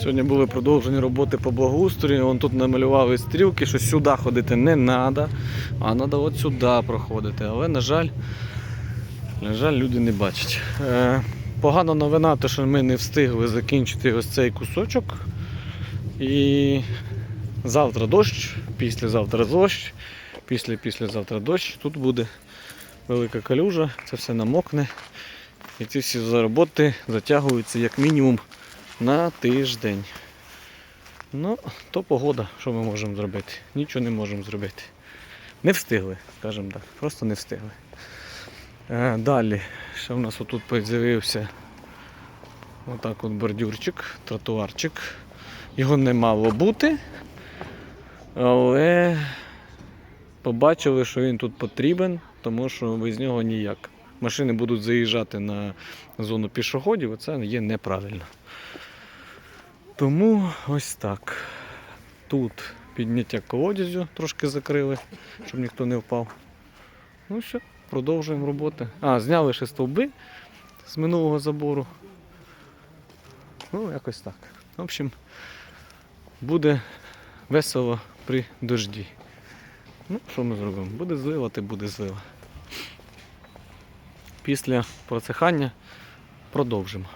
Сьогодні були продовжені роботи по благоустрою. Вон тут намалювали стрілки, що сюди ходити не треба, а треба от сюди проходити. Але, на жаль, на жаль, люди не бачать. Е, погана новина, те, що ми не встигли закінчити ось цей кусочок. І завтра дощ, післязавтра дощ, після післязавтра дощ. Тут буде велика калюжа, це все намокне. І ці всі роботи затягуються як мінімум на тиждень. Ну, то погода, що ми можемо зробити? Нічого не можемо зробити. Не встигли, скажімо так, просто не встигли. Е, далі, ще в нас отут з'явився отак от бордюрчик, тротуарчик. Його не мало бути, але побачили, що він тут потрібен, тому що без нього ніяк. Машини будуть заїжджати на зону пішоходів, це є неправильно. Тому ось так. Тут підняття колодязю трошки закрили, щоб ніхто не впав. Ну все, продовжуємо роботи. А, зняли ще стовби з минулого забору. Ну, якось так. В общем, буде весело при дожді. Ну, що ми зробимо? Буде зливати, буде злива. Після просихання продовжимо.